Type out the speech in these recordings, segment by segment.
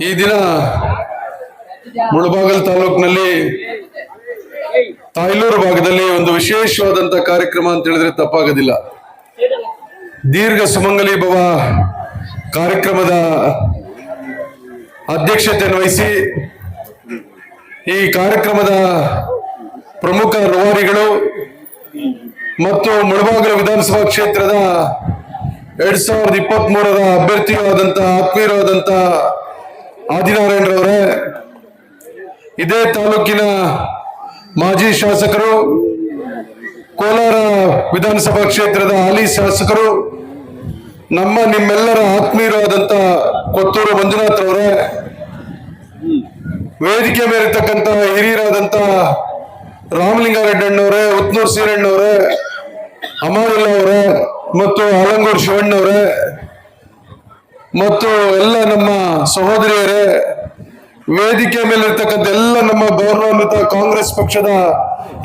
ಈ ದಿನ ಮುಳಬಾಗಲ್ ತಾಲೂಕಿನಲ್ಲಿ ತಾಯ್ಲೂರು ಭಾಗದಲ್ಲಿ ಒಂದು ವಿಶೇಷವಾದಂತ ಕಾರ್ಯಕ್ರಮ ಅಂತ ಹೇಳಿದ್ರೆ ತಪ್ಪಾಗೋದಿಲ್ಲ. ದೀರ್ಘ ಸುಮಂಗಲಿ ಭವ ಕಾರ್ಯಕ್ರಮದ ಅಧ್ಯಕ್ಷತೆಯನ್ನು ವಹಿಸಿ ಈ ಕಾರ್ಯಕ್ರಮದ ಪ್ರಮುಖ ರೂವಾರಿಗಳು ಮತ್ತು ಮುಳಬಾಗಲು ವಿಧಾನಸಭಾ ಕ್ಷೇತ್ರದ ಎರಡ್ ಸಾವಿರದ ಇಪ್ಪತ್ತ್ ಮೂರರ ಅಭ್ಯರ್ಥಿಯಾದಂತಹ ಆತ್ಮೀಯರಾದಂತ ಆದಿನಾರಾಯಣರವರೇ, ಇದೇ ತಾಲೂಕಿನ ಮಾಜಿ ಶಾಸಕರು, ಕೋಲಾರ ವಿಧಾನಸಭಾ ಕ್ಷೇತ್ರದ ಹಾಲಿ ಶಾಸಕರು, ನಮ್ಮ ನಿಮ್ಮೆಲ್ಲರ ಆತ್ಮೀಯರಾದಂಥ ಕೊತ್ತೂರು ಮಂಜುನಾಥ್ ಅವರೇ ವೇದಿಕೆ ಮೇಲಿರ್ತಕ್ಕಂಥ ಹಿರಿಯರಾದಂಥ ರಾಮಲಿಂಗಾರೆಡ್ಡಣ್ಣವರೇ ಉತ್ನೂರ್ ಸೀರಣ್ಣವರೇ, ಅಮಾನುಲ್ಲ ಅವರೇ ಮತ್ತು ಆಲಂಗೂರ್ ಶಿವಣ್ಣವರೇ ಮತ್ತು ಎಲ್ಲ ನಮ್ಮ ಸಹೋದರಿಯರೇ, ವೇದಿಕೆ ಮೇಲೆ ಇರ್ತಕ್ಕಂಥ ಎಲ್ಲ ನಮ್ಮ ಗೌರವಾನ್ವಿತ ಕಾಂಗ್ರೆಸ್ ಪಕ್ಷದ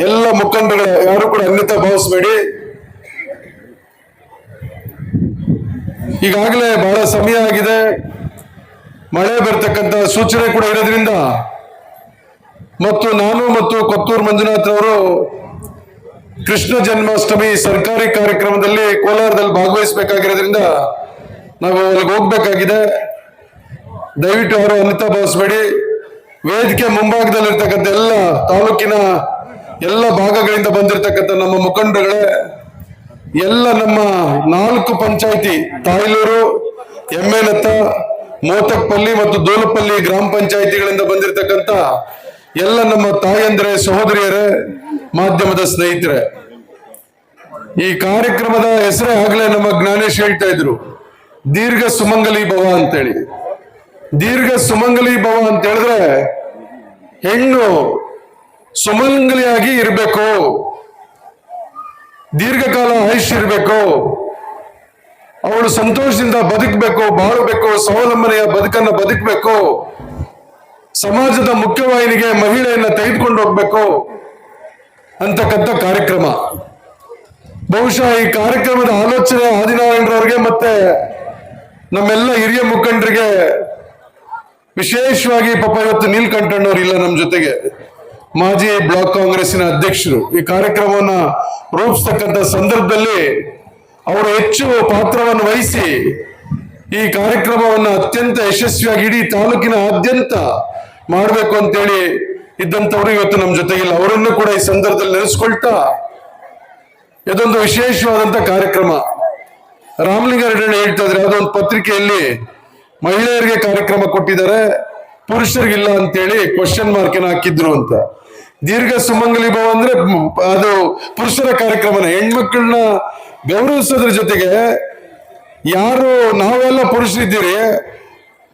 ಎಲ್ಲ ಮುಖಂಡರು, ಯಾರು ಕೂಡ ಅನ್ನಿತ ಭಾವಿಸಬೇಡಿ. ಈಗಾಗಲೇ ಬಹಳ ಸಮಯ ಆಗಿದೆ. ಮಳೆ ಬರ್ತಕ್ಕಂಥ ಸೂಚನೆ ಕೂಡ ಇರೋದ್ರಿಂದ ಮತ್ತು ನಾನು ಮತ್ತು ಕೊತ್ತೂರು ಮಂಜುನಾಥ್ ಅವರು ಕೃಷ್ಣ ಜನ್ಮಾಷ್ಟಮಿ ಸರ್ಕಾರಿ ಕಾರ್ಯಕ್ರಮದಲ್ಲಿ ಕೋಲಾರದಲ್ಲಿ ಭಾಗವಹಿಸಬೇಕಾಗಿರೋದ್ರಿಂದ ನಾವು ಅಲ್ಲಿಗೆ ಹೋಗ್ಬೇಕಾಗಿದೆ. ದಯವಿಟ್ಟು ಅವರು ಅನಿತಾ ಭಾವಿಸಬೇಡಿ ವೇದಿಕೆ ಮುಂಭಾಗದಲ್ಲಿರ್ತಕ್ಕಂಥ ಎಲ್ಲ ತಾಲೂಕಿನ ಎಲ್ಲ ಭಾಗಗಳಿಂದ ಬಂದಿರತಕ್ಕಂಥ ನಮ್ಮ ಮುಖಂಡಗಳೇ ಎಲ್ಲ ನಮ್ಮ ನಾಲ್ಕು ಪಂಚಾಯಿತಿ, ತಾಯ್ಲೂರು, ಎಮ್ಮೆನತ್ತ ಮೋತಕ್ಪಲ್ಲಿ ಮತ್ತು ದೋಲಪಲ್ಲಿ ಗ್ರಾಮ ಪಂಚಾಯಿತಿಗಳಿಂದ ಬಂದಿರತಕ್ಕಂಥ ಎಲ್ಲ ನಮ್ಮ ತಾಯಂದ್ರೆ, ಸಹೋದರಿಯರೇ, ಮಾಧ್ಯಮದ ಸ್ನೇಹಿತರೆ. ಈ ಕಾರ್ಯಕ್ರಮದ ಹೆಸರೇ ಆಗ್ಲೇ ನಮ್ಮ ಜ್ಞಾನೇಶ್ ಹೇಳ್ತಾ ಇದ್ರು. ದೀರ್ಘ ಸುಮಂಗಲಿ ಭವ ಅಂತೇಳಿ. ದೀರ್ಘ ಸುಮಂಗಲಿ ಭವ ಅಂತ ಹೇಳಿದ್ರೆ ಹೆಣ್ಣು ಸುಮಂಗಲಿಯಾಗಿ ಇರಬೇಕು. ದೀರ್ಘಕಾಲ ಆಯುಷ್ ಇರಬೇಕು. ಅವಳು ಸಂತೋಷದಿಂದ ಬದುಕಬೇಕು, ಬಾಳಬೇಕು, ಸ್ವಾವಲಂಬನೆಯ ಬದುಕನ್ನ ಬದುಕಬೇಕು. ಸಮಾಜದ ಮುಖ್ಯವಾಹಿನಿಗೆ ಮಹಿಳೆಯನ್ನ ತೆಗೆದುಕೊಂಡು ಹೋಗ್ಬೇಕು ಅಂತಕ್ಕಂಥ ಕಾರ್ಯಕ್ರಮ. ಬಹುಶಃ ಈ ಕಾರ್ಯಕ್ರಮದ ಆಲೋಚನೆ ಆದಿನಾರಾಯಣರವ್ರಿಗೆ ಮತ್ತೆ ನಮ್ಮೆಲ್ಲ ಹಿರಿಯ ಮುಖಂಡರಿಗೆ ವಿಶೇಷವಾಗಿ ಪಾಪ ಇವತ್ತು ನೀಲ್ಕಂಠಣ್ಣವ್ರು ಇಲ್ಲ ನಮ್ಮ ಜೊತೆಗೆ. ಮಾಜಿ ಬ್ಲಾಕ್ ಕಾಂಗ್ರೆಸ್ಸಿನ ಅಧ್ಯಕ್ಷರು. ಈ ಕಾರ್ಯಕ್ರಮವನ್ನ ರೂಪಿಸ್ತಕ್ಕಂಥ ಸಂದರ್ಭದಲ್ಲಿ ಅವರು ಹೆಚ್ಚು ಪಾತ್ರವನ್ನು ವಹಿಸಿ ಈ ಕಾರ್ಯಕ್ರಮವನ್ನು ಅತ್ಯಂತ ಯಶಸ್ವಿಯಾಗಿ ಇಡೀ ತಾಲೂಕಿನ ಆದ್ಯಂತ ಮಾಡಬೇಕು ಅಂತೇಳಿ ಇದ್ದಂಥವ್ರು ಇವತ್ತು ನಮ್ಮ ಜೊತೆಗಿಲ್ಲ. ಅವರನ್ನು ಕೂಡ ಈ ಸಂದರ್ಭದಲ್ಲಿ ನೆನೆಸ್ಕೊಳ್ತಾ ಇದೊಂದು ವಿಶೇಷವಾದಂಥ ಕಾರ್ಯಕ್ರಮ. ರಾಮಲಿಂಗಾರೆಡ್ಡಿ ಹೇಳ್ತಾ ಇದ್ರೆ ಅದೊಂದು ಪತ್ರಿಕೆಯಲ್ಲಿ ಮಹಿಳೆಯರಿಗೆ ಕಾರ್ಯಕ್ರಮ ಕೊಟ್ಟಿದ್ದಾರೆ, ಪುರುಷರಿಗಿಲ್ಲ ಅಂತೇಳಿ ಕ್ವಶನ್ ಮಾರ್ಕ್ ಏನ ಹಾಕಿದ್ರು ಅಂತ. ದೀರ್ಘ ಸುಮಂಗಲಿ ಭವ ಅಂದ್ರೆ ಅದು ಪುರುಷರ ಕಾರ್ಯಕ್ರಮನ. ಹೆಣ್ಮಕ್ಳನ್ನ ಗೌರವಿಸೋದ್ರ ಜೊತೆಗೆ ಯಾರು ನಾವೆಲ್ಲ ಪುರುಷರಿದ್ದೀರಿ,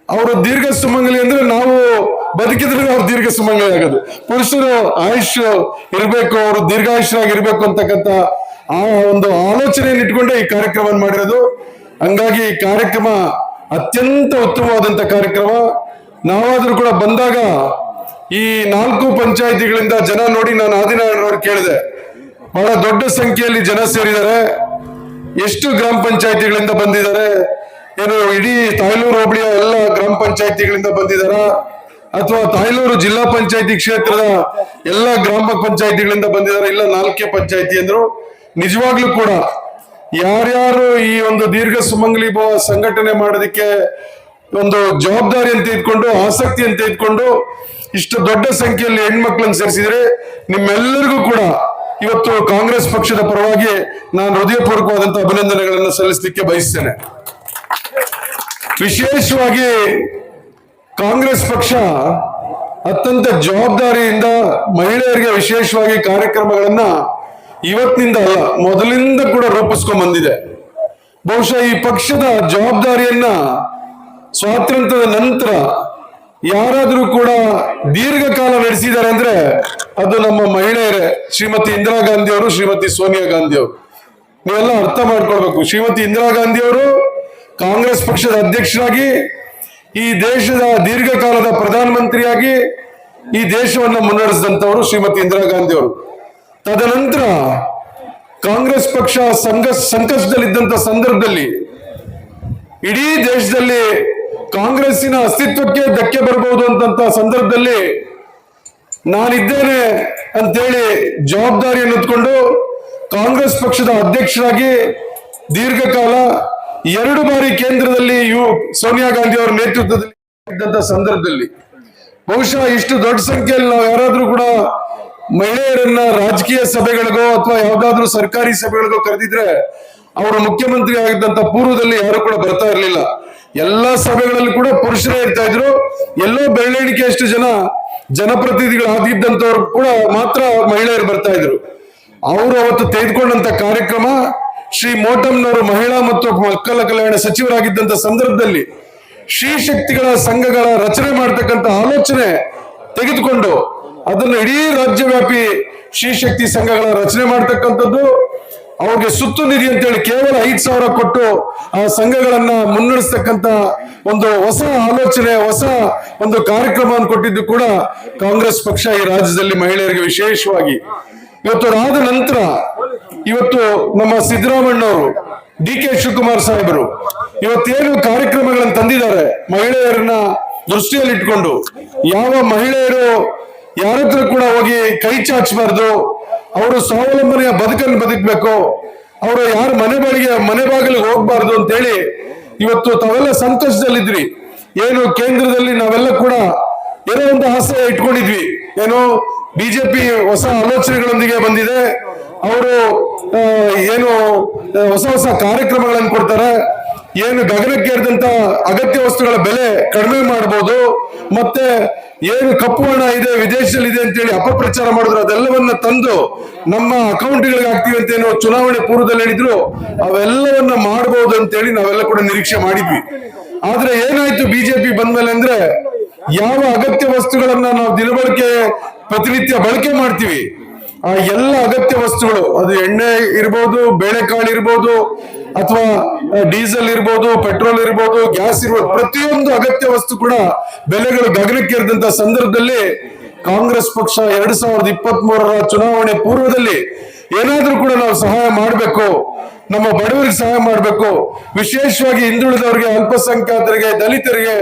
ಅವರು ದೀರ್ಘ ಸುಮಂಗಲಿ ಅಂದ್ರೆ ನಾವು ಬದುಕಿದ್ರೆ ಅವ್ರು ದೀರ್ಘ ಸುಮಂಗಲಿ ಆಗೋದು. ಪುರುಷರು ಆಯುಷ್ ಇರಬೇಕು, ಅವರು ದೀರ್ಘಾಯುಷ್ಯರಾಗಿ ಇರಬೇಕು ಅಂತಕ್ಕಂಥ ಆ ಒಂದು ಆಲೋಚನೆಯನ್ನು ಇಟ್ಕೊಂಡೆ ಈ ಕಾರ್ಯಕ್ರಮವನ್ನು ಮಾಡಿರೋದು. ಹಂಗಾಗಿ ಈ ಕಾರ್ಯಕ್ರಮ ಅತ್ಯಂತ ಉತ್ತಮವಾದಂತ ಕಾರ್ಯಕ್ರಮ. ನಾವಾದರೂ ಕೂಡ ಬಂದಾಗ ಈ ನಾಲ್ಕು ಪಂಚಾಯಿತಿಗಳಿಂದ ಜನ ನೋಡಿ ನಾನು ಆದಿನಾರಾಯಣವ್ರು ಕೇಳಿದೆ. ಬಹಳ ದೊಡ್ಡ ಸಂಖ್ಯೆಯಲ್ಲಿ ಜನ ಸೇರಿದ್ದಾರೆ. ಎಷ್ಟು ಗ್ರಾಮ ಪಂಚಾಯಿತಿಗಳಿಂದ ಬಂದಿದ್ದಾರೆ? ಏನು ಇಡೀ ತಾಯ್ಲೂರು ಹೋಬಳಿಯ ಎಲ್ಲ ಗ್ರಾಮ ಪಂಚಾಯಿತಿಗಳಿಂದ ಬಂದಿದಾರ ಅಥವಾ ತಾಯ್ಲೂರು ಜಿಲ್ಲಾ ಪಂಚಾಯಿತಿ ಕ್ಷೇತ್ರದ ಎಲ್ಲ ಗ್ರಾಮ ಪಂಚಾಯಿತಿಗಳಿಂದ ಬಂದಿದ್ದಾರೆ? ಇಲ್ಲ ನಾಲ್ಕೇ ಪಂಚಾಯಿತಿ ಅಂದ್ರು? ನಿಜವಾಗ್ಲೂ ಕೂಡ ಯಾರ್ಯಾರು ಈ ಒಂದು ದೀರ್ಘ ಸುಮಂಗಲಿ ಭವ ಸಂಘಟನೆ ಮಾಡೋದಕ್ಕೆ ಒಂದು ಜವಾಬ್ದಾರಿ ಅಂತ ಇದ್ಕೊಂಡು, ಆಸಕ್ತಿ ಅಂತ ಇದ್ಕೊಂಡು ಇಷ್ಟು ದೊಡ್ಡ ಸಂಖ್ಯೆಯಲ್ಲಿ ಹೆಣ್ಮಕ್ಳನ್ನ ಸೇರಿಸಿದ್ರೆ ನಿಮ್ಮೆಲ್ಲರಿಗೂ ಕೂಡ ಇವತ್ತು ಕಾಂಗ್ರೆಸ್ ಪಕ್ಷದ ಪರವಾಗಿ ನಾನು ಹೃದಯಪೂರ್ವಕವಾದಂತಹ ಅಭಿನಂದನೆಗಳನ್ನು ಸಲ್ಲಿಸಲಿಕ್ಕೆ ಬಯಸ್ತೇನೆ. ವಿಶೇಷವಾಗಿ ಕಾಂಗ್ರೆಸ್ ಪಕ್ಷ ಅತ್ಯಂತ ಜವಾಬ್ದಾರಿಯಿಂದ ಮಹಿಳೆಯರಿಗೆ ವಿಶೇಷವಾಗಿ ಕಾರ್ಯಕ್ರಮಗಳನ್ನ ಇವತ್ತಿನಿಂದ ಅಲ್ಲ, ಮೊದಲಿಂದ ಕೂಡ ರೂಪಿಸ್ಕೊಂಡ್ ಬಂದಿದೆ. ಬಹುಶಃ ಈ ಪಕ್ಷದ ಜವಾಬ್ದಾರಿಯನ್ನ ಸ್ವಾತಂತ್ರ್ಯದ ನಂತರ ಯಾರಾದ್ರೂ ಕೂಡ ದೀರ್ಘಕಾಲ ನಡೆಸಿದ್ದಾರೆ ಅಂದ್ರೆ ಅದು ನಮ್ಮ ಮಹಿಳೆಯರೇ, ಶ್ರೀಮತಿ ಇಂದಿರಾ ಗಾಂಧಿ ಅವರು, ಶ್ರೀಮತಿ ಸೋನಿಯಾ ಗಾಂಧಿ ಅವರು. ನೀವೆಲ್ಲ ಅರ್ಥ ಮಾಡ್ಕೊಳ್ಬೇಕು. ಶ್ರೀಮತಿ ಇಂದಿರಾ ಗಾಂಧಿ ಅವರು ಕಾಂಗ್ರೆಸ್ ಪಕ್ಷದ ಅಧ್ಯಕ್ಷರಾಗಿ, ಈ ದೇಶದ ದೀರ್ಘಕಾಲದ ಪ್ರಧಾನಮಂತ್ರಿಯಾಗಿ ಈ ದೇಶವನ್ನ ಮುನ್ನಡೆಸಿದಂತವರು ಶ್ರೀಮತಿ ಇಂದಿರಾ ಗಾಂಧಿ ಅವರು. ತದನಂತರ ಕಾಂಗ್ರೆಸ್ ಪಕ್ಷ ಸಂಘ ಸಂಕಷ್ಟದಲ್ಲಿದ್ದಂಥ ಸಂದರ್ಭದಲ್ಲಿ ಇಡೀ ದೇಶದಲ್ಲಿ ಕಾಂಗ್ರೆಸ್ಸಿನ ಅಸ್ತಿತ್ವಕ್ಕೆ ಧಕ್ಕೆ ಬರಬಹುದು ಅಂತಂತ ಸಂದರ್ಭದಲ್ಲಿ ನಾನಿದ್ದೇನೆ ಅಂತೇಳಿ ಜವಾಬ್ದಾರಿಯನ್ನು ಹೊತ್ಕೊಂಡು ಕಾಂಗ್ರೆಸ್ ಪಕ್ಷದ ಅಧ್ಯಕ್ಷರಾಗಿ ದೀರ್ಘಕಾಲ ಎರಡು ಬಾರಿ ಕೇಂದ್ರದಲ್ಲಿ ಯು ಸೋನಿಯಾ ಗಾಂಧಿ ಅವರ ನೇತೃತ್ವದಲ್ಲಿ ಸಂದರ್ಭದಲ್ಲಿ ಬಹುಶಃ ಇಷ್ಟು ದೊಡ್ಡ ಸಂಖ್ಯೆಯಲ್ಲಿ ನಾವು ಯಾರಾದ್ರೂ ಕೂಡ ಮಹಿಳೆಯರನ್ನ ರಾಜಕೀಯ ಸಭೆಗಳಿಗೋ ಅಥವಾ ಯಾವ್ದಾದ್ರು ಸರ್ಕಾರಿ ಸಭೆಗಳಿಗೋ ಕರೆದಿದ್ರೆ ಅವರು ಮುಖ್ಯಮಂತ್ರಿ ಆಗಿದ್ದಂತ ಪೂರ್ವದಲ್ಲಿ ಯಾರು ಕೂಡ ಬರ್ತಾ ಇರಲಿಲ್ಲ. ಎಲ್ಲಾ ಸಭೆಗಳಲ್ಲಿ ಕೂಡ ಪುರುಷರೇ ಇರ್ತಾ ಇದ್ರು. ಎಲ್ಲೋ ಬೆರಳೆಣಿಕೆಯಷ್ಟು ಜನ ಜನಪ್ರತಿನಿಧಿಗಳು ಆಗಿದ್ದಂತವ್ರು ಕೂಡ ಮಾತ್ರ ಮಹಿಳೆಯರು ಬರ್ತಾ ಇದ್ರು. ಅವರು ಅವತ್ತು ತೆಗೆದುಕೊಂಡಂತ ಕಾರ್ಯಕ್ರಮ ಶ್ರೀ ಮೋಟಮ್ನವರು ಮಹಿಳಾ ಮತ್ತು ಮಕ್ಕಳ ಕಲ್ಯಾಣ ಸಚಿವರಾಗಿದ್ದಂತ ಸಂದರ್ಭದಲ್ಲಿ ಶ್ರೀ ಶಕ್ತಿಗಳ ಸಂಘಗಳ ರಚನೆ ಮಾಡ್ತಕ್ಕಂತ ಆಲೋಚನೆ ತೆಗೆದುಕೊಂಡು ಅದನ್ನು ಇಡೀ ರಾಜ್ಯವ್ಯಾಪಿ ಶ್ರೀ ಶಕ್ತಿ ಸಂಘಗಳ ರಚನೆ ಮಾಡ್ತಕ್ಕಂಥದ್ದು. ಅವ್ರಿಗೆ ಸುತ್ತು ನಿಧಿ ಅಂತೇಳಿ ಕೇವಲ ಐದ್ ಸಾವಿರ ಕೊಟ್ಟು, ಆ ಸಂಘಗಳನ್ನ ಮುನ್ನಡೆಸ್ತಕ್ಕಂತ ಒಂದು ಹೊಸ ಆಲೋಚನೆ, ಹೊಸ ಒಂದು ಕಾರ್ಯಕ್ರಮವನ್ನು ಕೊಟ್ಟಿದ್ದು ಕೂಡ ಕಾಂಗ್ರೆಸ್ ಪಕ್ಷ ಈ ರಾಜ್ಯದಲ್ಲಿ ಮಹಿಳೆಯರಿಗೆ ವಿಶೇಷವಾಗಿ. ಇವತ್ತು ಅದಾದ ನಂತರ ಇವತ್ತು ನಮ್ಮ ಸಿದ್ದರಾಮಣ್ಣವರು ಡಿ ಕೆ ಶಿವಕುಮಾರ್ ಸಾಹೇಬರು ಇವತ್ತೇನು ಕಾರ್ಯಕ್ರಮಗಳನ್ನು ತಂದಿದ್ದಾರೆ ಮಹಿಳೆಯರನ್ನ ದೃಷ್ಟಿಯಲ್ಲಿ ಇಟ್ಕೊಂಡು ಯಾವ ಮಹಿಳೆಯರು ಯಾರ ಹತ್ರ ಕೂಡ ಹೋಗಿ ಕೈ ಚಾಚಬಾರ್ದು. ಅವರು ಸ್ವಾವಲಂಬನೆಯ ಬದುಕನ್ನು ಬದುಕಬೇಕು. ಅವರು ಯಾರು ಮನೆ ಬಾಳಿಗೆ ಮನೆ ಬಾಗಿಲಿಗೆ ಹೋಗ್ಬಾರ್ದು ಅಂತೇಳಿ ಇವತ್ತು ತಾವೆಲ್ಲ ಸಂತೋಷದಲ್ಲಿದ್ರಿ. ಏನು ಕೇಂದ್ರದಲ್ಲಿ ನಾವೆಲ್ಲ ಕೂಡ ಏನೋ ಒಂದು ಆಸೆ ಇಟ್ಕೊಂಡಿದ್ವಿ. ಏನು ಬಿಜೆಪಿ ಹೊಸ ಆಲೋಚನೆಗಳೊಂದಿಗೆ ಬಂದಿದೆ. ಅವರು ಏನು ಹೊಸ ಹೊಸ ಕಾರ್ಯಕ್ರಮಗಳನ್ನು ಕೊಡ್ತಾರೆ. ಏನು ಗಗನಕ್ಕೇರಿದಂತ ಅಗತ್ಯ ವಸ್ತುಗಳ ಬೆಲೆ ಕಡಿಮೆ ಮಾಡಬಹುದು ಮತ್ತೆ ಏನು ಕಪ್ಪು ಹಣ ಇದೆ, ವಿದೇಶದಲ್ಲಿ ಇದೆ ಅಂತೇಳಿ ಅಪಪ್ರಚಾರ ಮಾಡಿದ್ರು ಅದೆಲ್ಲವನ್ನ ತಂದು ನಮ್ಮ ಅಕೌಂಟ್ಗಳಿಗೆ ಹಾಕ್ತೀವಿ ಅಂತ ಏನು ಚುನಾವಣೆ ಪೂರ್ವದಲ್ಲಿ ಹೇಳಿದ್ರು, ಅವೆಲ್ಲವನ್ನ ಮಾಡಬಹುದು ಅಂತೇಳಿ ನಾವೆಲ್ಲ ಕೂಡ ನಿರೀಕ್ಷೆ ಮಾಡಿದ್ವಿ. ಆದ್ರೆ ಏನಾಯ್ತು ಬಿಜೆಪಿ ಬಂದ್ಮೇಲೆ ಅಂದ್ರೆ ಯಾವ ಅಗತ್ಯ ವಸ್ತುಗಳನ್ನ ನಾವು ದಿನಬಳಕೆ ಪ್ರತಿನಿತ್ಯ ಬಳಕೆ ಮಾಡ್ತೀವಿ? ಆ ಎಲ್ಲ ಅಗತ್ಯ ವಸ್ತುಗಳು, ಅದು ಎಣ್ಣೆ ಇರ್ಬೋದು, ಬೇಳೆಕಾಳು ಇರ್ಬೋದು ಅಥವಾ ಡೀಸೆಲ್ ಇರ್ಬೋದು, ಪೆಟ್ರೋಲ್ ಇರ್ಬೋದು, ಗ್ಯಾಸ್ ಇರ್ಬೋದು, ಪ್ರತಿಯೊಂದು ಅಗತ್ಯ ವಸ್ತು ಕೂಡ ಬೆಲೆಗಳು ಗಗನಕ್ಕೇರಿದಂತ ಸಂದರ್ಭದಲ್ಲಿ ಕಾಂಗ್ರೆಸ್ ಪಕ್ಷ ಎರಡ್ ಸಾವಿರದ ಇಪ್ಪತ್ತ್ ಮೂರರ ಚುನಾವಣೆ ಪೂರ್ವದಲ್ಲಿ ಏನಾದ್ರೂ ಕೂಡ ನಾವು ಸಹಾಯ ಮಾಡಬೇಕು, ನಮ್ಮ ಬಡವರಿಗೆ ಸಹಾಯ ಮಾಡಬೇಕು, ವಿಶೇಷವಾಗಿ ಹಿಂದುಳಿದವರಿಗೆ, ಅಲ್ಪಸಂಖ್ಯಾತರಿಗೆ, ದಲಿತರಿಗೆ,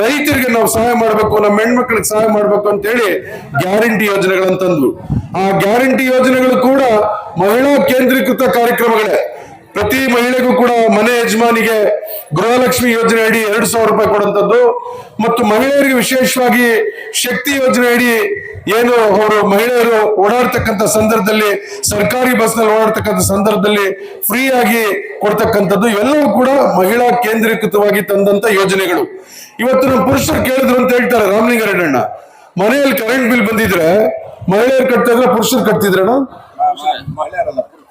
ರೈತರಿಗೆ ನಾವು ಸಹಾಯ ಮಾಡಬೇಕು, ನಮ್ಮ ಹೆಣ್ಮಕ್ಳಿಗೆ ಸಹಾಯ ಮಾಡಬೇಕು ಅಂತ ಹೇಳಿ ಗ್ಯಾರಂಟಿ ಯೋಜನೆಗಳಂತಂದ್ರು ಆ ಗ್ಯಾರಂಟಿ ಯೋಜನೆಗಳು ಕೂಡ ಮಹಿಳಾ ಕೇಂದ್ರೀಕೃತ ಕಾರ್ಯಕ್ರಮಗಳೇ. ಪ್ರತಿ ಮಹಿಳೆಗೂ ಕೂಡ ಮನೆ ಯಜಮಾನಿಗೆ ಗೃಹಲಕ್ಷ್ಮಿ ಯೋಜನೆ ಅಡಿ ಎರಡು ಸಾವಿರ ರೂಪಾಯಿ ಕೊಡುವಂಥದ್ದು ಮತ್ತು ಮಹಿಳೆಯರಿಗೆ ವಿಶೇಷವಾಗಿ ಶಕ್ತಿ ಯೋಜನೆ ಅಡಿ ಏನು ಅವರು ಮಹಿಳೆಯರು ಓಡಾಡ್ತಕ್ಕಂಥ ಸಂದರ್ಭದಲ್ಲಿ, ಸರ್ಕಾರಿ ಬಸ್ನಲ್ಲಿ ಓಡಾಡ್ತಕ್ಕಂಥ ಸಂದರ್ಭದಲ್ಲಿ ಫ್ರೀ ಆಗಿ ಕೊಡ್ತಕ್ಕಂಥದ್ದು. ಇವೆಲ್ಲವೂ ಕೂಡ ಮಹಿಳಾ ಕೇಂದ್ರೀಕೃತವಾಗಿ ತಂದಂತ ಯೋಜನೆಗಳು. ಇವತ್ತು ನಮ್ಮ ಪುರುಷರು ಕೇಳಿದ್ರು ಅಂತ ಹೇಳ್ತಾರೆ ರಾಮಲಿಂಗಾರೆಡ್ಡಣ್ಣ ಮನೆಯಲ್ಲಿ ಕರೆಂಟ್ ಬಿಲ್ ಬಂದಿದ್ರೆ ಮಹಿಳೆಯರು ಕಟ್ತಾ ಇದ್ರೆ ಪುರುಷರು ಕಟ್ತಿದ್ರಣ್ಣ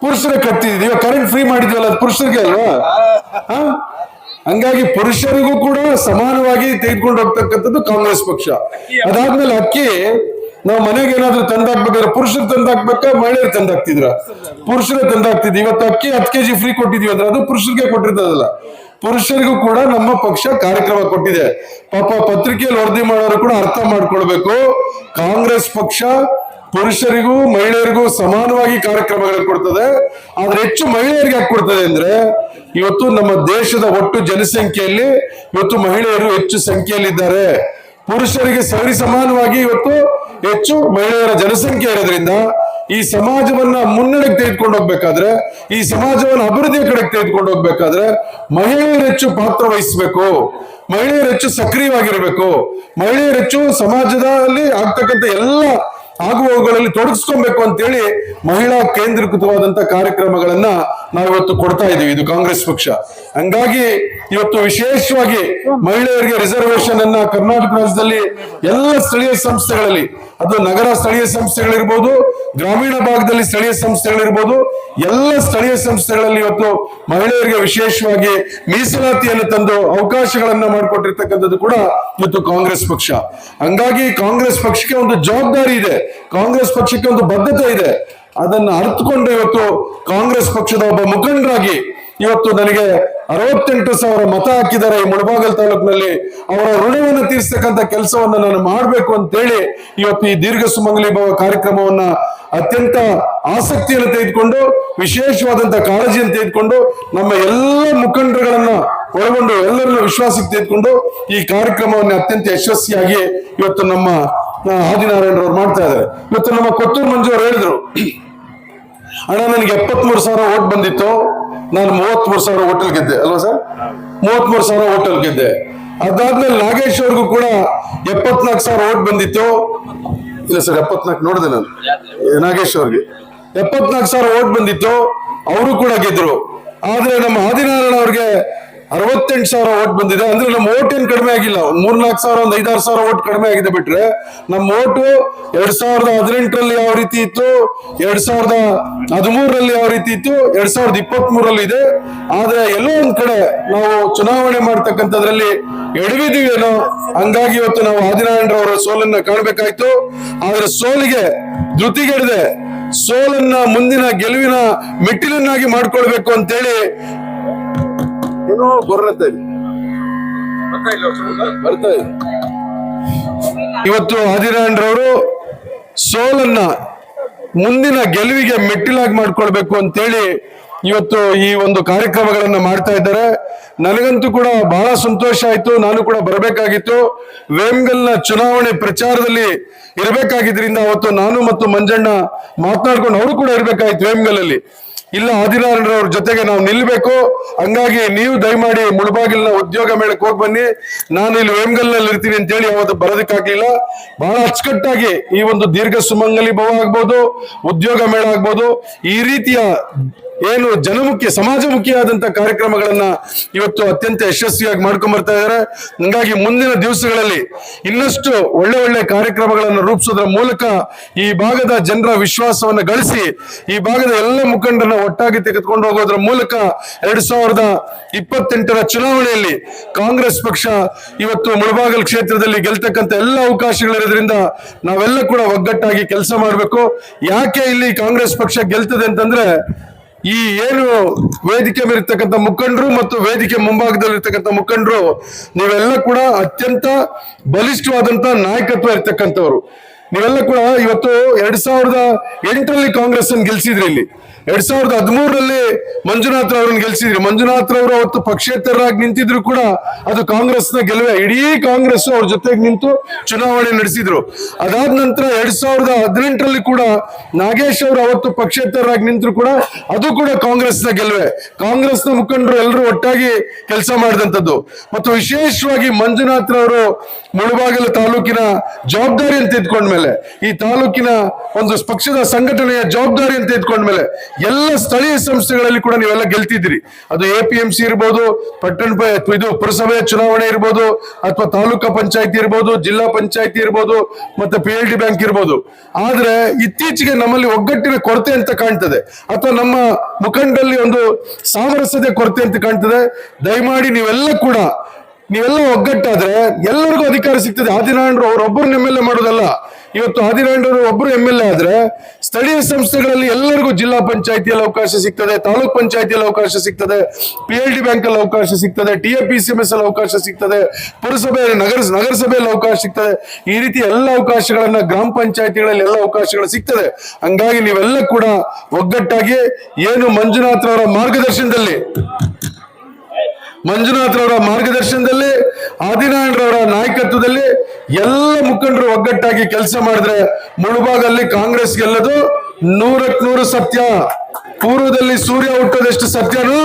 ಪುರುಷರೇ ಕಟ್ತಿದ್ವಿ ಇವಾಗ ಕರೆಂಟ್ ಫ್ರೀ ಮಾಡಿದ್ವಲ್ಲ, ಅದು ಪುರುಷರಿಗೆ ಅಲ್ವಾ? ಹಂಗಾಗಿ ಪುರುಷರಿಗೂ ಕೂಡ ಸಮಾನವಾಗಿ ತೆಗೆದುಕೊಂಡು ಹೋಗ್ತಕ್ಕಂಥದ್ದು ಕಾಂಗ್ರೆಸ್ ಪಕ್ಷ. ಅದಾದ್ಮೇಲೆ ಅಕ್ಕಿ, ನಾವು ಮನೆಗೆ ಏನಾದ್ರು ತಂದಾಕ್ಬೇಕಾದ್ರೆ ಪುರುಷರು ತಂದಾಕ್ಬೇಕಾ, ಮಹಿಳೆಯರು ತಂದಾಕ್ತಿದ್ರ? ಪುರುಷರೇ ತಂದಾಕ್ತಿದ್ವಿ. ಇವತ್ತು ಅಕ್ಕಿ ಹತ್ತು ಕೆಜಿ ಫ್ರೀ ಕೊಟ್ಟಿದೀವಿ ಅಂದ್ರೆ ಅದು ಪುರುಷರಿಗೆ ಕೊಟ್ಟಿರ್ತದಲ್ಲ. ಪುರುಷರಿಗೂ ಕೂಡ ನಮ್ಮ ಪಕ್ಷ ಕಾರ್ಯಕ್ರಮ ಕೊಟ್ಟಿದೆ. ಪಾಪ ಪತ್ರಿಕೆಯಲ್ಲಿ ವರದಿ ಮಾಡೋರು ಕೂಡ ಅರ್ಥ ಮಾಡ್ಕೊಳ್ಬೇಕು. ಕಾಂಗ್ರೆಸ್ ಪಕ್ಷ ಪುರುಷರಿಗೂ ಮಹಿಳೆಯರಿಗೂ ಸಮಾನವಾಗಿ ಕಾರ್ಯಕ್ರಮಗಳನ್ನು ಕೊಡ್ತದೆ. ಆದ್ರೆ ಹೆಚ್ಚು ಮಹಿಳೆಯರಿಗೆ ಯಾಕೆ ಕೊಡ್ತದೆ ಅಂದ್ರೆ, ಇವತ್ತು ನಮ್ಮ ದೇಶದ ಒಟ್ಟು ಜನಸಂಖ್ಯೆಯಲ್ಲಿ ಇವತ್ತು ಮಹಿಳೆಯರು ಹೆಚ್ಚು ಸಂಖ್ಯೆಯಲ್ಲಿದ್ದಾರೆ. ಪುರುಷರಿಗೆ ಸರಿ ಸಮಾನವಾಗಿ ಇವತ್ತು ಹೆಚ್ಚು ಮಹಿಳೆಯರ ಜನಸಂಖ್ಯೆ ಇರೋದ್ರಿಂದ ಈ ಸಮಾಜವನ್ನ ಮುನ್ನಡೆಗೆ ತೆಗೆದುಕೊಂಡು ಹೋಗ್ಬೇಕಾದ್ರೆ, ಈ ಸಮಾಜವನ್ನ ಅಭಿವೃದ್ಧಿಯ ಕಡೆಗೆ ತೆಗೆದುಕೊಂಡು ಹೋಗ್ಬೇಕಾದ್ರೆ ಮಹಿಳೆಯರು ಹೆಚ್ಚು ಪಾತ್ರ ವಹಿಸಬೇಕು. ಮಹಿಳೆಯರು ಹೆಚ್ಚು ಸಕ್ರಿಯವಾಗಿರ್ಬೇಕು. ಮಹಿಳೆಯರು ಹೆಚ್ಚು ಸಮಾಜದಲ್ಲಿ ಆಗ್ತಕ್ಕಂಥ ಎಲ್ಲ ಆಗುವವುಗಳಲ್ಲಿ ತೊಡಗಿಸ್ಕೊಬೇಕು ಅಂತೇಳಿ ಮಹಿಳಾ ಕೇಂದ್ರೀಕೃತವಾದಂತ ಕಾರ್ಯಕ್ರಮಗಳನ್ನ ನಾವು ಇವತ್ತು ಕೊಡ್ತಾ ಇದೀವಿ ಇದು ಕಾಂಗ್ರೆಸ್ ಪಕ್ಷ. ಹಂಗಾಗಿ ಇವತ್ತು ವಿಶೇಷವಾಗಿ ಮಹಿಳೆಯರಿಗೆ ರಿಸರ್ವೇಶನ್ ಅನ್ನ ಕರ್ನಾಟಕ ರಾಜ್ಯದಲ್ಲಿ ಎಲ್ಲ ಸ್ಥಳೀಯ ಸಂಸ್ಥೆಗಳಲ್ಲಿ, ಅದು ನಗರ ಸ್ಥಳೀಯ ಸಂಸ್ಥೆಗಳಿರ್ಬೋದು, ಗ್ರಾಮೀಣ ಭಾಗದಲ್ಲಿ ಸ್ಥಳೀಯ ಸಂಸ್ಥೆಗಳಿರ್ಬೋದು, ಎಲ್ಲ ಸ್ಥಳೀಯ ಸಂಸ್ಥೆಗಳಲ್ಲಿ ಇವತ್ತು ಮಹಿಳೆಯರಿಗೆ ವಿಶೇಷವಾಗಿ ಮೀಸಲಾತಿಯನ್ನು ತಂದು ಅವಕಾಶಗಳನ್ನ ಮಾಡಿಕೊಟ್ಟಿರ್ತಕ್ಕಂಥದ್ದು ಕೂಡ ಇವತ್ತು ಕಾಂಗ್ರೆಸ್ ಪಕ್ಷ. ಹಂಗಾಗಿ ಕಾಂಗ್ರೆಸ್ ಪಕ್ಷಕ್ಕೆ ಒಂದು ಜವಾಬ್ದಾರಿ ಇದೆ, ಕಾಂಗ್ರೆಸ್ ಪಕ್ಷಕ್ಕೆ ಒಂದು ಬದ್ಧತೆ ಇದೆ. ಅದನ್ನ ಅರ್ಥಕೊಂಡೆ ಇವತ್ತು ಕಾಂಗ್ರೆಸ್ ಪಕ್ಷದ ಒಬ್ಬ ಮುಖಂಡರಾಗಿ ಇವತ್ತು ನನಗೆ ಅರವತ್ತೆಂಟು ಸಾವಿರ ಮತ ಹಾಕಿದ್ದಾರೆ ಈ ಮುಳಬಾಗಲ್ ತಾಲೂಕಿನಲ್ಲಿ. ಅವರ ಋಣವನ್ನು ತೀರಿಸ್ತಕ್ಕಂಥ ಕೆಲಸವನ್ನ ನಾನು ಮಾಡಬೇಕು ಅಂತೇಳಿ ಇವತ್ತು ಈ ದೀರ್ಘ ಸುಮಂಗಲಿ ಭವ ಕಾರ್ಯಕ್ರಮವನ್ನ ಅತ್ಯಂತ ಆಸಕ್ತಿಯನ್ನು ತೆಗೆದುಕೊಂಡು, ವಿಶೇಷವಾದಂತ ಕಾಳಜಿಯನ್ನು ತೆಗೆದುಕೊಂಡು, ನಮ್ಮ ಎಲ್ಲ ಮುಖಂಡರುಗಳನ್ನ ಒಳಗೊಂಡು ಎಲ್ಲರನ್ನು ವಿಶ್ವಾಸಕ್ಕೆ ತೆಗೆದುಕೊಂಡು ಈ ಕಾರ್ಯಕ್ರಮವನ್ನು ಅತ್ಯಂತ ಯಶಸ್ವಿಯಾಗಿ ಇವತ್ತು ನಮ್ಮ ಆದಿನಾರಾಯಣರವ್ರು ಮಾಡ್ತಾ ಇದ್ದಾರೆ. ಇವತ್ತು ನಮ್ಮ ಕೊತ್ತೂರು ಮಂಜು ಅವ್ರು ಹೇಳಿದ್ರು, ಅಣ್ಣ, ನನಗೆ ಎಪ್ಪತ್ಮೂರು ಸಾವಿರ ಓಟ್ ಬಂದಿತ್ತು, ನಾನು ಮೂವತ್ಮೂರು ಸಾವಿರ ಹೋಟೆಲ್ ಗೆದ್ದೆ. ಅಲ್ವಾ ಸರ್? ಮೂವತ್ಮೂರು ಸಾವಿರ ಹೋಟೆಲ್ ಗೆದ್ದೆ. ಅದಾದ್ಮೇಲೆ ನಾಗೇಶ್ ಅವ್ರಿಗೂ ಕೂಡ ಎಪ್ಪತ್ನಾಲ್ಕು ಸಾವಿರ ಓಟ್ ಬಂದಿತ್ತು. ಇಲ್ಲ ಸರ್, ಎಪ್ಪತ್ನಾಲ್ಕು ನೋಡಿದೆ ನಾನು. ನಾಗೇಶ್ ಅವ್ರಿಗೆ. ಎಪ್ಪತ್ನಾಲ್ಕು ಸಾವಿರ ಓಟ್ ಬಂದಿತ್ತು, ಅವರು ಕೂಡ ಗೆದ್ರು. ಆದ್ರೆ ನಮ್ಮ ಆದಿನಾರಾಯಣ ಅವ್ರಿಗೆ ಅರವತ್ತೆಂಟು ಸಾವಿರ ಓಟ್ ಬಂದಿದೆ. ಅಂದ್ರೆ ನಮ್ಮ ಓಟ್ ಏನ್ ಕಡಿಮೆ ಆಗಿಲ್ಲ. ಒಂದ್ ಮೂರ್ನಾಲ್ಕು ಸಾವಿರ, ಒಂದ್ ಐದಾರು ಸಾವಿರ ಓಟ್ ಕಡಿಮೆ ಆಗಿದೆ ಬಿಟ್ರೆ ನಮ್ಮ ಓಟು ಎರಡ್ ಸಾವಿರದ ಹದಿನೆಂಟರಲ್ಲಿ ಯಾವ ರೀತಿ ಇತ್ತು? ಎರಡ್ ಸಾವಿರದ ಹದಿಮೂರರಲ್ಲಿ ಯಾವ ರೀತಿ ಇತ್ತು? ಎರಡ್ ಸಾವಿರದ ಇಪ್ಪತ್ತ್ ಮೂರಲ್ಲಿ ಇದೆ. ಆದ್ರೆ ಎಲ್ಲೋ ಒಂದ್ ಕಡೆ ನಾವು ಚುನಾವಣೆ ಮಾಡ್ತಕ್ಕಂಥದ್ರಲ್ಲಿ ಎಡವಿದೀವೇನೋ ಹಂಗಾಗಿ ಇವತ್ತು ನಾವು ಆದಿನಾರಾಯಣರವರ ಸೋಲನ್ನ ಕಾಣಬೇಕಾಯ್ತು. ಆದ್ರೆ ಸೋಲಿಗೆ ಧೃತಿಗೆಡದೆ ಸೋಲನ್ನ ಮುಂದಿನ ಗೆಲುವಿನ ಮೆಟ್ಟಿಲನ್ನಾಗಿ ಮಾಡ್ಕೊಳ್ಬೇಕು ಅಂತೇಳಿ ಏನೋ ಗೊರ್ರತ್ತೆ ಬರ್ತಾ ಇವತ್ತು ಆದಿನಾರಾಯಣರವರು ಸೋಲನ್ನ ಮುಂದಿನ ಗೆಲುವಿಗೆ ಮೆಟ್ಟಿಲಾಗಿ ಮಾಡ್ಕೊಳ್ಬೇಕು ಅಂತೇಳಿ ಇವತ್ತು ಈ ಒಂದು ಕಾರ್ಯಕ್ರಮಗಳನ್ನ ಮಾಡ್ತಾ ಇದ್ದಾರೆ. ನನಗಂತೂ ಕೂಡ ಬಹಳ ಸಂತೋಷ ಆಯ್ತು. ನಾನು ಕೂಡ ಬರಬೇಕಾಗಿತ್ತು. ವೇಮ್ಗಲ್ನ ಚುನಾವಣೆ ಪ್ರಚಾರದಲ್ಲಿ ಇರಬೇಕಾಗಿದ್ರಿಂದ ಅವತ್ತು ನಾನು ಮತ್ತು ಮಂಜಣ್ಣ ಮಾತನಾಡ್ಕೊಂಡು ಅವರು ಕೂಡ ಇರಬೇಕಾಯ್ತು ವೇಮ್ಗಲ್ಲಲ್ಲಿ ಇಲ್ಲ, ಆದಿನಾರಾಯಣರವ್ರ ಜೊತೆಗೆ ನಾವು ನಿಲ್ಬೇಕು. ಹಂಗಾಗಿ ನೀವು ದಯಮಾಡಿ ಮುಳಬಾಗಿಲಿನ ಉದ್ಯೋಗ ಮೇಳಕ್ಕೆ ಹೋಗಿ ಬನ್ನಿ. ನಾನು ಇಲ್ಲಿ ವೇಮ್ಗಲ್ನಲ್ಲಿ ಇರ್ತೀನಿ ಅಂತ ಹೇಳಿ ಅವತ್ತು ಬರೋದಕ್ಕಾಗ್ಲಿಲ್ಲ. ಬಹಳ ಅಚ್ಚುಕಟ್ಟಾಗಿ ಈ ಒಂದು ದೀರ್ಘ ಸುಮಂಗಲಿ ಭವ ಆಗ್ಬೋದು, ಉದ್ಯೋಗ ಮೇಳ ಆಗ್ಬೋದು. ಈ ರೀತಿಯ ಏನು ಜನಮುಖಿ ಸಮಾಜಮುಖಿಯಾದಂತ ಕಾರ್ಯಕ್ರಮಗಳನ್ನ ಇವತ್ತು ಅತ್ಯಂತ ಯಶಸ್ವಿಯಾಗಿ ಮಾಡ್ಕೊಂಡ್ ಬರ್ತಾ ಇದ್ದಾರೆ ಹಂಗಾಗಿ ಮುಂದಿನ ದಿವಸಗಳಲ್ಲಿ ಇನ್ನಷ್ಟು ಒಳ್ಳೆ ಒಳ್ಳೆ ಕಾರ್ಯಕ್ರಮಗಳನ್ನು ರೂಪಿಸೋದ್ರ ಮೂಲಕ ಈ ಭಾಗದ ಜನರ ವಿಶ್ವಾಸವನ್ನು ಗಳಿಸಿ, ಈ ಭಾಗದ ಎಲ್ಲ ಮುಖಂಡರನ್ನ ಒಟ್ಟಾಗಿ ತೆಗೆದುಕೊಂಡು ಹೋಗೋದ್ರ ಮೂಲಕ ಎರಡ್ ಸಾವಿರದ ಇಪ್ಪತ್ತೆಂಟರ ಚುನಾವಣೆಯಲ್ಲಿ ಕಾಂಗ್ರೆಸ್ ಪಕ್ಷ ಇವತ್ತು ಮುಳಬಾಗಲ್ ಕ್ಷೇತ್ರದಲ್ಲಿ ಗೆಲ್ತಕ್ಕಂಥ ಎಲ್ಲ ಅವಕಾಶಗಳಿರೋದ್ರಿಂದ ನಾವೆಲ್ಲ ಕೂಡ ಒಗ್ಗಟ್ಟಾಗಿ ಕೆಲಸ ಮಾಡಬೇಕು. ಯಾಕೆ ಇಲ್ಲಿ ಕಾಂಗ್ರೆಸ್ ಪಕ್ಷ ಗೆಲ್ತದೆ ಅಂತಂದ್ರೆ ಈ ಏನು ವೇದಿಕೆ ಮೇಲಿರ್ತಕ್ಕಂಥ ಮುಖಂಡರು ಮತ್ತು ವೇದಿಕೆ ಮುಂಭಾಗದಲ್ಲಿರ್ತಕ್ಕಂಥ ಮುಖಂಡರು, ನೀವೆಲ್ಲ ಕೂಡ ಅತ್ಯಂತ ಬಲಿಷ್ಠವಾದಂತ ನಾಯಕತ್ವ ಇರ್ತಕ್ಕಂಥವ್ರು. ನೀವೆಲ್ಲ ಕೂಡ ಇವತ್ತು ಎರಡ್ ಸಾವಿರದ ಎಂಟರಲ್ಲಿ ಕಾಂಗ್ರೆಸ್ ಅನ್ನು ಗೆಲ್ಸಿದ್ರಿ ಇಲ್ಲಿ. ಎರಡ್ ಸಾವಿರದ ಹದಿಮೂರರಲ್ಲಿ ಮಂಜುನಾಥ್ ಅವ್ರನ್ನ ಗೆಲ್ಸಿದ್ರಿ. ಮಂಜುನಾಥ್ ಅವರು ಅವತ್ತು ಪಕ್ಷೇತರರಾಗಿ ನಿಂತಿದ್ರು ಕೂಡ ಅದು ಕಾಂಗ್ರೆಸ್ನ ಗೆಲುವೆ. ಇಡೀ ಕಾಂಗ್ರೆಸ್ ಅವ್ರ ಜೊತೆಗೆ ನಿಂತು ಚುನಾವಣೆ ನಡೆಸಿದ್ರು. ಅದಾದ ನಂತರ ಎರಡ್ ಸಾವಿರದ ಹದಿನೆಂಟರಲ್ಲಿ ಕೂಡ ನಾಗೇಶ್ ಅವರು ಅವತ್ತು ಪಕ್ಷೇತರರಾಗಿ ನಿಂತರು ಕೂಡ ಅದು ಕೂಡ ಕಾಂಗ್ರೆಸ್ನ ಗೆಲುವೆ. ಕಾಂಗ್ರೆಸ್ನ ಮುಖಂಡರು ಎಲ್ಲರೂ ಒಟ್ಟಾಗಿ ಕೆಲಸ ಮಾಡಿದಂಥದ್ದು. ಮತ್ತು ವಿಶೇಷವಾಗಿ ಮಂಜುನಾಥ್ ಅವರು ಮುಳುಬಾಗಿಲು ತಾಲೂಕಿನ ಜವಾಬ್ದಾರಿಯನ್ನು ತೆಗೆದುಕೊಂಡ್ಮೇಲೆ ಈ ತಾಲೂಕಿನ ಒಂದು ಪಕ್ಷದ ಸಂಘಟನೆಯ ಜವಾಬ್ದಾರಿ ಅಂತ ಇದ್ಕೊಂಡ ಮೇಲೆ ಎಲ್ಲ ಸ್ಥಳೀಯ ಸಂಸ್ಥೆಗಳಲ್ಲಿ ಕೂಡ ನೀವೆಲ್ಲ ಗೆಲ್ತಿದ್ದೀರಿ. ಅದು ಎ ಪಿ ಎಂ ಸಿ ಇರ್ಬೋದು, ಪಟ್ಟಣ ಇದು ಪುರಸಭೆಯ ಚುನಾವಣೆ ಇರ್ಬೋದು, ಅಥವಾ ತಾಲೂಕಾ ಪಂಚಾಯತಿ ಇರ್ಬೋದು, ಜಿಲ್ಲಾ ಪಂಚಾಯತಿ ಇರ್ಬೋದು, ಮತ್ತೆ ಪಿ ಎಲ್ ಡಿ ಬ್ಯಾಂಕ್ ಇರ್ಬೋದು. ಆದ್ರೆ ಇತ್ತೀಚೆಗೆ ನಮ್ಮಲ್ಲಿ ಒಗ್ಗಟ್ಟಿನ ಕೊರತೆ ಅಂತ ಕಾಣ್ತದೆ. ಅಥವಾ ನಮ್ಮ ಮುಖಂಡಲ್ಲಿ ಒಂದು ಸಾಮರಸ್ಯದ ಕೊರತೆ ಅಂತ ಕಾಣ್ತದೆ. ದಯಮಾಡಿ ನೀವೆಲ್ಲ ಕೂಡ ನೀವೆಲ್ಲ ಒಗ್ಗಟ್ಟಾದ್ರೆ ಎಲ್ಲರಿಗೂ ಅಧಿಕಾರ ಸಿಗ್ತದೆ. ಆದಿನಾರಾಯಣರು ಅವರೊಬ್ಬರು ಎಂ ಎಲ್ ಎ ಮಾಡೋದಲ್ಲ. ಇವತ್ತು ಆದಿನಾರಾಯಣರು ಒಬ್ಬರು ಎಂ ಎಲ್ ಎ ಆದ್ರೆ ಸ್ಥಳೀಯ ಸಂಸ್ಥೆಗಳಲ್ಲಿ ಎಲ್ಲರಿಗೂ ಜಿಲ್ಲಾ ಪಂಚಾಯತಿಯಲ್ಲಿ ಅವಕಾಶ ಸಿಗ್ತದೆ, ತಾಲೂಕ್ ಪಂಚಾಯತಿಯಲ್ಲಿ ಅವಕಾಶ ಸಿಗ್ತದೆ ಪಿ ಎಲ್ ಡಿ ಬ್ಯಾಂಕ್ ಅಲ್ಲಿ ಅವಕಾಶ ಸಿಗ್ತದೆ T A P C M S ಅಲ್ಲಿ ಅವಕಾಶ ಸಿಗ್ತದೆ, ಪುರಸಭೆ, ನಗರ, ನಗರಸಭೆಯಲ್ಲಿ ಅವಕಾಶ ಸಿಗ್ತದೆ. ಈ ರೀತಿ ಎಲ್ಲ ಅವಕಾಶಗಳನ್ನ ಗ್ರಾಮ ಪಂಚಾಯತಿಗಳಲ್ಲಿ ಎಲ್ಲ ಅವಕಾಶಗಳು ಸಿಗ್ತದೆ. ಹಂಗಾಗಿ ನೀವೆಲ್ಲ ಕೂಡ ಒಗ್ಗಟ್ಟಾಗಿ ಏನು ಮಂಜುನಾಥ್ರವರ ಮಾರ್ಗದರ್ಶನದಲ್ಲಿ ಮಂಜುನಾಥ್ರವರ ಮಾರ್ಗದರ್ಶನದಲ್ಲಿ ಆದಿನಾರಾಯಣರವರ ನಾಯಕತ್ವದಲ್ಲಿ ಎಲ್ಲ ಮುಖಂಡರು ಒಗ್ಗಟ್ಟಾಗಿ ಕೆಲಸ ಮಾಡಿದ್ರೆ ಮುಳುಬಾಗಲ್ಲಿ ಕಾಂಗ್ರೆಸ್ ಗೆಲ್ಲದು. ನೂರಕ್ ನೂರು ಸತ್ಯ. ಪೂರ್ವದಲ್ಲಿ ಸೂರ್ಯ ಹುಟ್ಟೋದೆಷ್ಟು ಸತ್ಯನೋ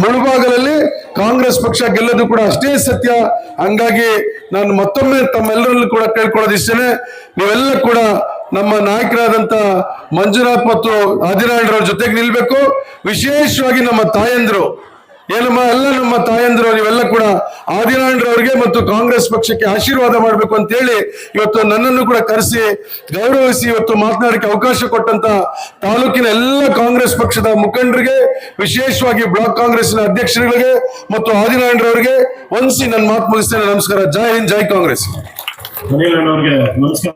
ಮುಳುಬಾಗಲಲ್ಲಿ ಕಾಂಗ್ರೆಸ್ ಪಕ್ಷ ಗೆಲ್ಲದು ಕೂಡ ಅಷ್ಟೇ ಸತ್ಯ. ಹಂಗಾಗಿ ನಾನು ಮತ್ತೊಮ್ಮೆ ತಮ್ಮೆಲ್ಲರಲ್ಲೂ ಕೂಡ ಕೇಳ್ಕೊಳ್ಳೋದಿಷ್ಟೇನೆ. ನೀವೆಲ್ಲ ಕೂಡ ನಮ್ಮ ನಾಯಕರಾದಂತ ಮಂಜುನಾಥ್ ಮತ್ತು ಆದಿನಾರಾಯಣರವ್ರ ಜೊತೆಗೆ ನಿಲ್ಬೇಕು. ವಿಶೇಷವಾಗಿ ನಮ್ಮ ತಾಯಂದ್ರು. ಏನಮ್ಮ ಎಲ್ಲ ನಮ್ಮ ತಾಯಂದಿರು, ನೀವೆಲ್ಲ ಕೂಡ ಆದಿನಾರಾಯಣರವ್ರಿಗೆ ಮತ್ತು ಕಾಂಗ್ರೆಸ್ ಪಕ್ಷಕ್ಕೆ ಆಶೀರ್ವಾದ ಮಾಡಬೇಕು ಅಂತ ಹೇಳಿ ಇವತ್ತು ನನ್ನನ್ನು ಕೂಡ ಕರೆಸಿ ಗೌರವಿಸಿ ಇವತ್ತು ಮಾತನಾಡಕ್ಕೆ ಅವಕಾಶ ಕೊಟ್ಟಂತ ತಾಲೂಕಿನ ಎಲ್ಲ ಕಾಂಗ್ರೆಸ್ ಪಕ್ಷದ ಮುಖಂಡರಿಗೆ, ವಿಶೇಷವಾಗಿ ಬ್ಲಾಕ್ ಕಾಂಗ್ರೆಸ್ನ ಅಧ್ಯಕ್ಷರುಗಳಿಗೆ ಮತ್ತು ಆದಿನಾರಾಯಣರವರಿಗೆ ಒಂದ್ಸಿ ನನ್ನ ಮಾತು ಮುಗಿಸ್ತೇನೆ. ನಮಸ್ಕಾರ. ಜೈ ಹಿಂದ್, ಜೈ ಕಾಂಗ್ರೆಸ್. ನಮಸ್ಕಾರ.